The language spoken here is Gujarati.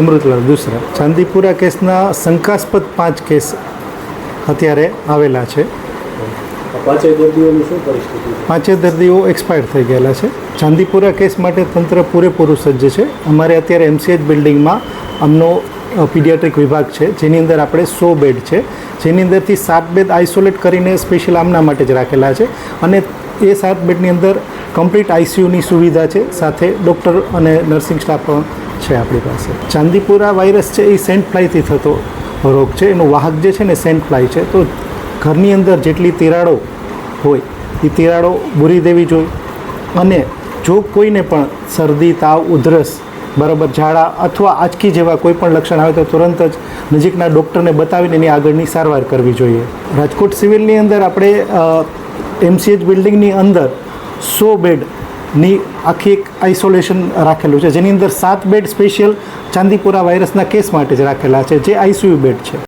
અમૃતલાલ દુસરા. ચાંદીપુરા કેસના શંકાસ્પદ પાંચ કેસ અત્યારે આવેલા છે. પાંચેય દર્દીઓની શું પરિસ્થિતિ છે? પાંચે દર્દીઓ એક્સપાયર થઈ ગયેલા છે. ચાંદીપુરા કેસ માટે તંત્ર પૂરેપૂરું સજ્જ છે. અમારે અત્યારે એમસીએચ બિલ્ડિંગમાં આમનો પીડિયાટ્રિક વિભાગ છે. જેની અંદર આપણે સો બેડ છે. જેની અંદરથી સાત બેડ આઇસોલેટ કરીને સ્પેશિયલ આમના માટે જ રાખેલા છે. અને એ સાત બેડની અંદર કમ્પ્લીટ આઈસીયુની સુવિધા છે. સાથે ડૉક્ટર અને નર્સિંગ સ્ટાફ પણ છે આપણી પાસે. ચાંદીપુરા વાયરસ છે એ સેન્ટ ફ્લાયથી થતો રોગ છે. એનું વાહક જે છે ને સેન્ટ ફ્લાય છે. તો ઘરની અંદર જેટલી તિરાડો હોય, એ તિરાડો બુરી દેવી જોઈએ. અને જો કોઈને પણ શરદી, તાવ, ઉધરસ, બરાબર ઝાડા અથવા આંચકી જેવા કોઈ પણ લક્ષણ આવે તો તુરંત જ નજીકના ડૉક્ટરને બતાવીને એની આગળની સારવાર કરવી જોઈએ. રાજકોટ સિવિલની અંદર આપણે એમસીએચ બિલ્ડિંગની અંદર સો બેડની આખી એક આઇસોલેશન રાખેલું છે. જેની અંદર સાત બેડ સ્પેશિયલ ચાંદીપુરા વાયરસના કેસ માટે જ રાખેલા છે, જે આઈસીયુ બેડ છે.